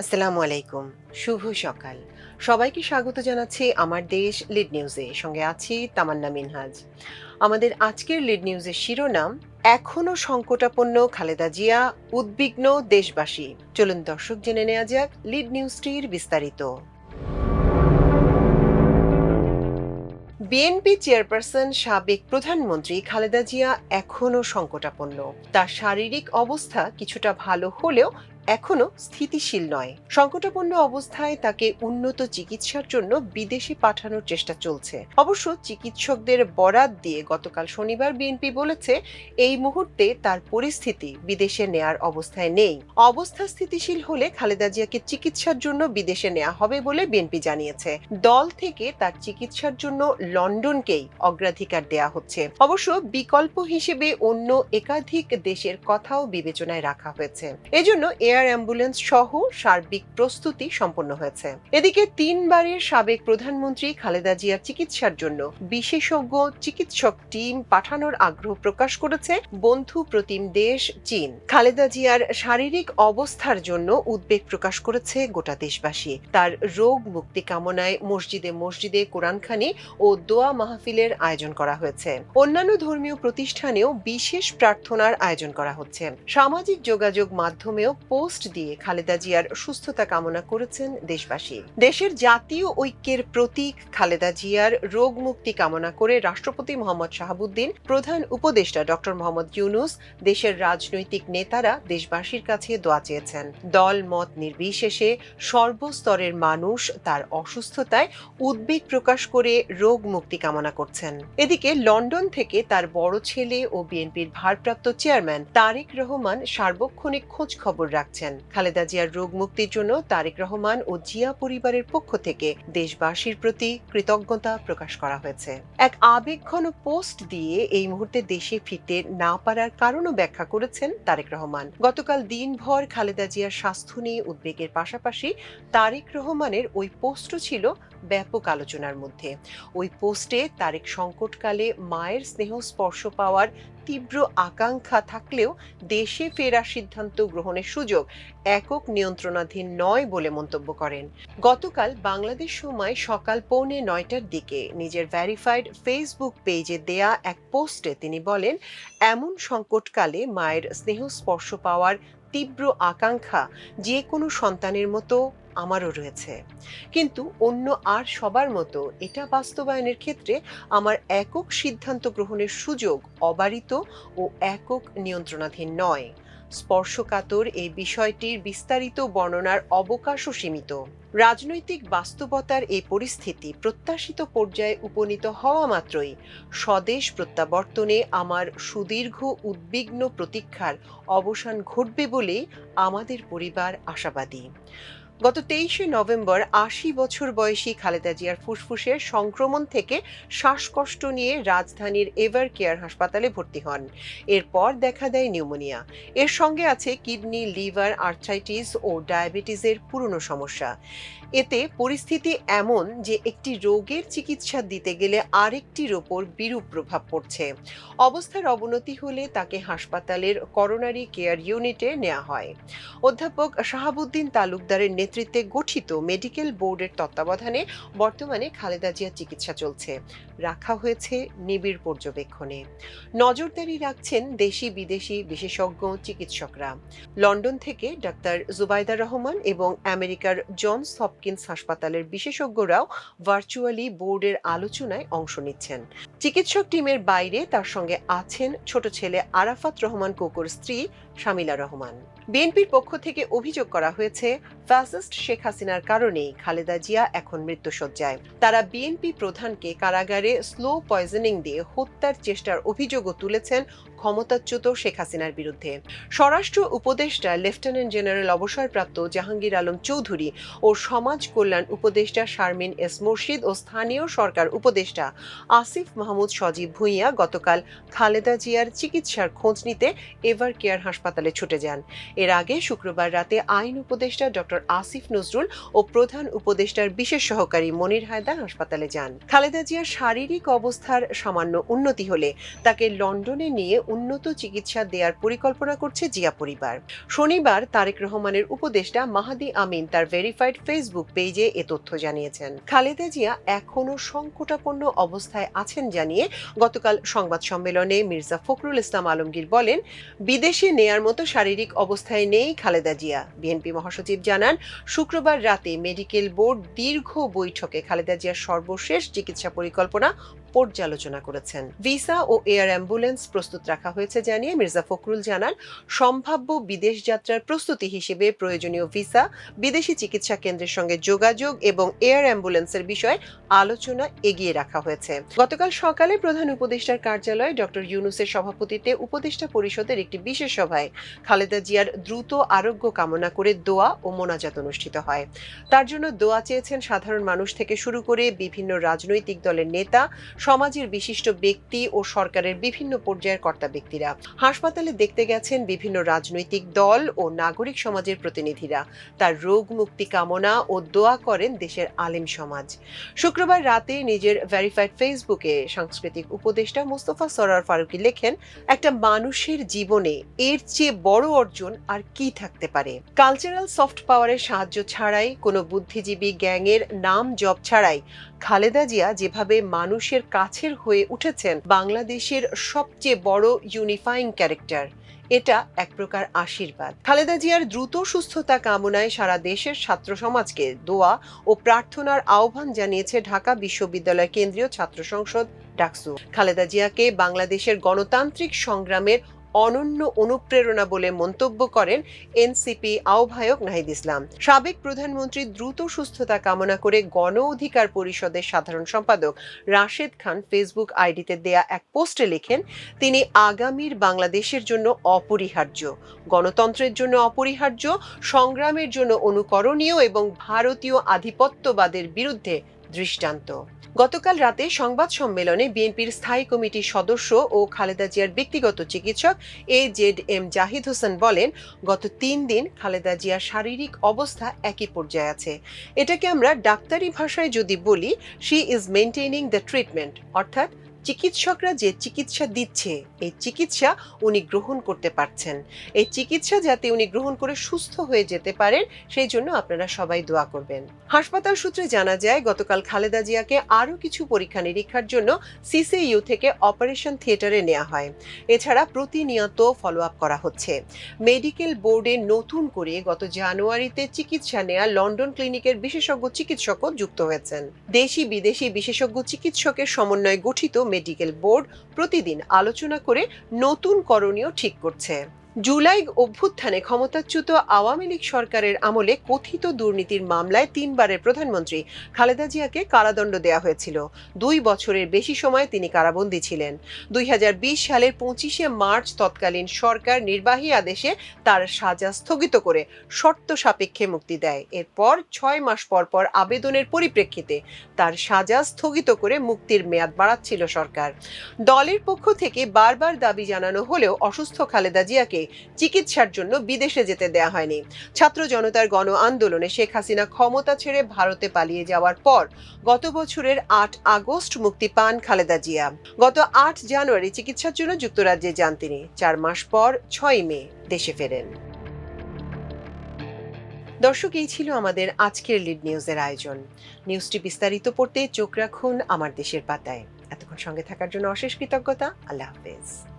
আসসালামু আলাইকুম, শুভ সকাল। সবাইকে স্বাগত জানাচ্ছি আমার দেশ লিড নিউজে। সঙ্গে আছি তামান্না মিনহাজ। আমাদের আজকের লিড নিউজের শিরোনাম, এখনও সংকটাপন্ন খালেদা জিয়া, উদ্বিগ্ন দেশবাসী। চলুন দর্শক জেনে নেওয়া যাক লিড নিউজটির বিস্তারিত। বিএনপি চেয়ারপারসন সাবেক প্রধানমন্ত্রী খালেদা জিয়া এখনও সংকটাপন্ন। তার শারীরিক অবস্থা কিছুটা ভালো হলেও এখনও স্থিতিশীল নয়। সংকটাপন্ন অবস্থায় তাকে উন্নত চিকিৎসার জন্য বিদেশে পাঠানোর চেষ্টা চলছে। অবশ্য চিকিৎসকদের বরাত দিয়ে গতকাল শনিবার বিএনপি বলেছে, এই মুহূর্তে তার পরিস্থিতি বিদেশে নেয়ার অবস্থায় নেই। অবস্থা স্থিতিশীল হলে খালেদা জিয়াকে চিকিৎসার জন্য বিদেশে নেওয়া হবে বলে বিএনপি জানিয়েছে। দল থেকে তার চিকিৎসার জন্য লন্ডনকেই অগ্রাধিকার দেয়া হচ্ছে। অবশ্য বিকল্প হিসেবে অন্য একাধিক দেশের কথাও বিবেচনায় রাখা হয়েছে। এজন্য এয়ার অ্যাম্বুলেন্স সহ সার্বিক প্রস্তুতি সম্পন্ন হয়েছে। এদিকে তিনবারের সাবেক প্রধানমন্ত্রী খালেদা জিয়ার চিকিৎসার জন্য বিশেষজ্ঞ চিকিৎসক টিম পাঠানোর আগ্রহ প্রকাশ করেছে বন্ধু প্রতিম দেশ চীন। খালেদা জিয়ার শারীরিক অবস্থার জন্য উদ্বেগ প্রকাশ করেছে গোটা দেশবাসী। তার রোগ মুক্তি কামনায় মসজিদে মসজিদে কোরআনখানি ও দোয়া মাহফিলের আয়োজন করা হয়েছে। অন্যান্য ধর্মীয় প্রতিষ্ঠানেও বিশেষ প্রার্থনার আয়োজন করা হচ্ছে। সামাজিক যোগাযোগ মাধ্যমেও পোস্ট দিয়ে খালেদা জিয়ার সুস্থতা কামনা করেছেন দেশবাসী। দেশের জাতীয় ঐক্যের প্রতীক খালেদা জিয়ার রোগ মুক্তি কামনা করে রাষ্ট্রপতি মোহাম্মদ শাহাবুদ্দিন, প্রধান উপদেষ্টা ডক্টর মোহাম্মদ ইউনুস, দেশের রাজনৈতিক নেতারা দেশবাসীর কাছে দোয়া চেয়েছেন। দল, মত নির্বিশেষে সর্বস্তরের মানুষ তার অসুস্থতায় উদ্বেগ প্রকাশ করে রোগ মুক্তি কামনা করছেন। এদিকে লন্ডন থেকে তার বড় ছেলে ও বিএনপির ভারপ্রাপ্ত চেয়ারম্যান তারেক রহমান সার্বক্ষণিক খোঁজ খবর রাখছেন। খালেদা জিয়ার রোগ মুক্তির জন্য তারেক রহমান ও জিয়া পরিবারের পক্ষ থেকে দেশবাসীর প্রতি কৃতজ্ঞতা প্রকাশ করা হয়েছে। এক আবেগঘন পোস্ট দিয়ে এই মুহূর্তে দেশে ফিরতে না পারার কারণও ব্যাখ্যা করেছেন তারেক রহমান। গতকাল দিনভর খালেদা জিয়ার স্বাস্থ্য নিয়ে উদ্বেগের পাশাপাশি তারেক রহমানের ওই পোস্টও ছিল ব্যাপক আলোচনার মধ্যে। ওই পোস্টে তারেক সংকটকালে মায়ের স্নেহ স্পর্শ পাওয়ার তীব্র আকাঙ্ক্ষা থাকলেও দেশে ফেরার সিদ্ধান্ত গ্রহণের সুযোগ একক নিয়ন্ত্রণাধীন নয় বলে মন্তব্য করেন। গতকাল বাংলাদেশ সময় সকাল পৌনে নয়টার দিকে নিজের ভ্যারিফাইড ফেসবুক পেজে দেয়া এক পোস্টে তিনি বলেন, এমন সংকটকালে মায়ের স্নেহ স্পর্শ পাওয়ার তীব্র আকাঙ্ক্ষা যে কোনো সন্তানের মতো আমারও রয়েছে। কিন্তু অন্য আর সবার মতো এটা বাস্তবায়নের ক্ষেত্রে আমার একক সিদ্ধান্ত গ্রহণের সুযোগ অবারিত ও একক নিয়ন্ত্রণাধীন নয়। স্পর্শকাতর এই বিষয়টির বিস্তারিত বর্ণনার অবকাশও সীমিত। রাজনৈতিক বাস্তবতার এই পরিস্থিতি প্রত্যাশিত পর্যায়ে উপনীত হওয়া মাত্রই স্বদেশ প্রত্যাবর্তনে আমার সুদীর্ঘ উদ্বিগ্ন প্রতীক্ষার অবসান ঘটবে বলেই আমাদের পরিবার আশাবাদী। গত তেইশে নভেম্বর আশি বছর বয়সী খালেদা জিয়ার ফুসফুসের সংক্রমণ থেকে শ্বাসকষ্ট নিয়ে রাজধানীর এভার কেয়ার হাসপাতালে ভর্তি হন। এরপর দেখা দেয় নিউমোনিয়া। এর সঙ্গে আছে কিডনি, লিভার, আর্থ্রাইটিস ও ডায়াবেটিসের পুরনো সমস্যা। এতে পরিস্থিতি এমন যে একটি রোগের চিকিৎসা দিতে গেলে আরেকটির ওপর বিরূপ প্রভাব পড়ছে। অবস্থার অবনতি হলে তাকে হাসপাতালের করোনারি কেয়ার ইউনিটে নেওয়া হয়। অধ্যাপক শাহাবুদ্দিন তালুকদারের নেতৃত্বে গঠিত মেডিকেল বোর্ডের তত্ত্বাবধানে বর্তমানে খালেদা জিয়ার চিকিৎসা চলছে। রাখা হয়েছে নিবিড় পর্যবেক্ষণে। নজরদারি রাখছেন দেশি বিদেশি বিশেষজ্ঞ চিকিৎসকরা। লন্ডন থেকে ডাক্তার জুবাইদা রহমান এবং আমেরিকার জন জনস হপকিন্স হাসপাতালের বিশেষজ্ঞরাও ভার্চুয়ালি বোর্ডের আলোচনায় অংশ নিচ্ছেন। চিকিৎসক টিমের বাইরে তার সঙ্গে আছেন ছোট ছেলে আরাফাত রহমান কোকোর, স্ত্রী শামিলা রহমান। বিএনপির পক্ষ থেকে অভিযোগ করা হয়েছে ফ্যাসিস্ট শেখ হাসিনার কারণেই খালেদা জিয়া এখন মৃত্যুসজ্জায় তারা বিএনপি প্রধানকে কারাগারে স্লো পয়জনিং দিয়ে হত্যার চেষ্টার অভিযোগও তুলেছেন ক্ষমতাচ্যুত শেখ হাসিনার বিরুদ্ধে। স্বরাষ্ট্র উপদেষ্টা, লেফটেন্যান্ট জেনারেল অবসরপ্রাপ্ত জাহাঙ্গীর আলম চৌধুরী ও সমাজ কল্যাণ উপদেষ্টা শারমিন এস মুর্শিদ ও স্থানীয় সরকার উপদেষ্টা আসিফ মাহমুদ সজীব ভুঁইয়া গতকাল খালেদা জিয়ার চিকিৎসার খোঁজ নিতে এভার কেয়ার হাসপাতালে ছুটে যান। এর আগে শুক্রবার রাতে আইন উপদেষ্টা ডক্টর আসিফ নজরুল ও প্রধান উপদেষ্টার বিশেষ সহকারী মনির হায়দার হাসপাতালে যান। খালেদা জিয়ার শারীরিক অবস্থার সামান্য উন্নতি হলে তাকে লন্ডনে নিয়ে উন্নত চিকিৎসা দেওয়ার পরিকল্পনা করছে জিয়া পরিবার। শনিবার তারেক রহমানের উপদেষ্টা মাহাদি আমিন তার ভেরিফাইড ফেসবুক পেজে এ তথ্য জানিয়েছেন। খালেদা জিয়া এখনও সংকটাপন্ন অবস্থায় আছেন জানিয়ে গতকাল সংবাদ সম্মেলনে মির্জা ফখরুল ইসলাম আলমগীর বলেন, বিদেশে নেয়ার মতো শারীরিক অবস্থায় নেই খালেদা জিয়া। বিএনপি মহাসচিব জানান, শুক্রবার রাতে মেডিকেল বোর্ড দীর্ঘ বৈঠকে খালেদা জিয়ার সর্বশেষ চিকিৎসা পরিকল্পনা পর্যালোচনা করেছেন। ভিসা ও এয়ার অ্যাম্বুলেন্স প্রস্তুত রাখা হয়েছে জানিয়ে মির্জা ফখরুল জানান, সম্ভাব্য বিদেশ যাত্রার প্রস্তুতি হিসেবে প্রয়োজনীয় ভিসা, বিদেশি চিকিৎসা কেন্দ্রের সঙ্গে যোগাযোগ এবং এয়ার অ্যাম্বুলেন্সের বিষয়ে আলোচনা এগিয়ে রাখা হয়েছে। গতকাল সকালে প্রধান উপদেষ্টার কার্যালয়ে ডক্টর ইউনুসের সভাপতিত্বে উপদেষ্টা পরিষদের একটি বিশেষ সভায় খালেদা জিয়ার দ্রুত আরোগ্য কামনা করে দোয়া ও মোনাজাত অনুষ্ঠিত হয়। তার জন্য দোয়া চেয়েছেন সাধারণ মানুষ থেকে শুরু করে বিভিন্ন রাজনৈতিক দলের নেতা, সমাজের বিশিষ্ট ব্যক্তি ও সরকারের বিভিন্ন পর্যায়ের কর্তা ব্যক্তিরা। হাসপাতালে দেখতে গেছেন বিভিন্ন রাজনৈতিক দল ও নাগরিক সমাজের প্রতিনিধিরা। তার রোগ মুক্তি কামনা ও দোয়া করেন দেশের আলেম সমাজ। শুক্রবার রাতে নিজের ভেরিফাইড ফেসবুকে সাংস্কৃতিক উপদেষ্টা মুস্তফা সরার ফারুকি লেখেন, একটা মানুষের জীবনে এর চেয়ে বড় অর্জন আর কি থাকতে পারে? কালচারাল সফট পাওয়ারের সাহায্য ছাড়াই, কোনো বুদ্ধিজীবী গ্যাংয়ের নাম জব ছাড়াই খালেদা জিয়া যেভাবে মানুষের কাছের হয়ে উঠেছেন, বাংলাদেশের সবচেয়ে বড় ইউনিফাইং ক্যারেক্টার এটা এক প্রকার আশীর্বাদ। খালেদা জিয়ার দ্রুত সুস্থতা কামনায় সারা দেশের ছাত্র সমাজকে দোয়া ও প্রার্থনার আহ্বান জানিয়েছে ঢাকা বিশ্ববিদ্যালয় কেন্দ্রীয় ছাত্র সংসদ ডাকসু। খালেদা জিয়াকে বাংলাদেশের গণতান্ত্রিক সংগ্রামের অনন্য অনুপ্রেরণা বলে মন্তব্য করেন এনসিপি আহ্বায়ক নাহিদ ইসলাম। সাবেক প্রধানমন্ত্রী দ্রুত সুস্থতা কামনা করে গণ অধিকার পরিষদের সাধারণ সম্পাদক রাশেদ খান ফেসবুক আইডিতে দেয়া এক পোস্টে লেখেন, তিনি আগামীর বাংলাদেশের জন্য অপরিহার্য। গণতন্ত্রের জন্য অপরিহার্য, সংগ্রামের জন্য অনুকরণীয় এবং ভারতীয় আধিপত্যবাদের বিরুদ্ধে দৃষ্টান্ত। গতকাল রাতে সংবাদ সম্মেলনে বিএনপির স্থায়ী কমিটির সদস্য ও খালেদা জিয়ার ব্যক্তিগত চিকিৎসক A Z M Zahid Hossain বলেন, গত তিন দিন খালেদা জিয়ার শারীরিক অবস্থা একই পর্যায়ে আছে। এটাকে আমরা ডাক্তারি ভাষায় যদি বলি she is maintaining the treatment অর্থাৎ চিকিৎসকরা যে চিকিৎসা দিচ্ছে, এই চিকিৎসা উনি গ্রহণ করতে পারছেন। এই চিকিৎসা যাতে উনি গ্রহণ করে সুস্থ হয়ে যেতে পারেন, সেই জন্য আপনারা সবাই দোয়া করবেন। হাসপাতাল সূত্রে জানা যায়, গতকাল খালেদা জিয়াকে আরও কিছু পরীক্ষা নিরীক্ষার জন্য সিসিইউ থেকে অপারেশন থিয়েটারে নেওয়া হয়। এছাড়া প্রতিনিয়ত ফলো আপ করা হচ্ছে। মেডিকেল বোর্ডে নতুন করে গত জানুয়ারিতে চিকিৎসা নেয়া লন্ডন ক্লিনিকের বিশেষজ্ঞ চিকিৎসকও যুক্ত হয়েছেন। দেশি বিদেশি বিশেষজ্ঞ চিকিৎসকের সমন্বয়ে গঠিত মেডিকেল বোর্ড প্রতিদিন আলোচনা করে নতুন করণীয় ঠিক করছে। জুলাই অভ্যুত্থানে ক্ষমতাচ্যুত আওয়ামী লীগ সরকারের আমলে কথিত দুর্নীতির মামলায় তিনবারের প্রধানমন্ত্রী খালেদা জিয়াকে কারাদণ্ড দেওয়া হয়েছিল। দুই বছরের বেশি সময় তিনি কারাবন্দী ছিলেন। দুই সালের পঁচিশে মার্চ তৎকালীন সরকার নির্বাহী আদেশে তার সাজা স্থগিত করে শর্ত সাপেক্ষে মুক্তি দেয়। এরপর ছয় মাস পর পর আবেদনের পরিপ্রেক্ষিতে তার সাজা স্থগিত করে মুক্তির মেয়াদ বাড়াচ্ছিল সরকার। দলের পক্ষ থেকে বারবার দাবি জানানো হলেও অসুস্থ খালেদা জিয়াকে চিকিৎসার জন্য বিদেশে যেতে দেয়া হয়নি। ছাত্র জনতার গণ আন্দোলনে শেখ হাসিনা ক্ষমতা ছেড়ে ভারতে পালিয়ে যাওয়ার পর গত বছরের আট আগস্ট মুক্তি পান খালেদা জিয়া। গত আট জানুয়ারি চিকিৎসার জন্য যুক্তরাজ্যে যান তিনি। চার মাস পর ছয় মে দেশে ফেরেন। দর্শক, এই ছিল আমাদের আজকের লিড নিউজের আয়োজন। নিউজটি বিস্তারিত পড়তে চোখ রাখুন আমার দেশের পাতায়। এতক্ষণ সঙ্গে থাকার জন্য অশেষ কৃতজ্ঞতা। আল্লাহ হাফেজ।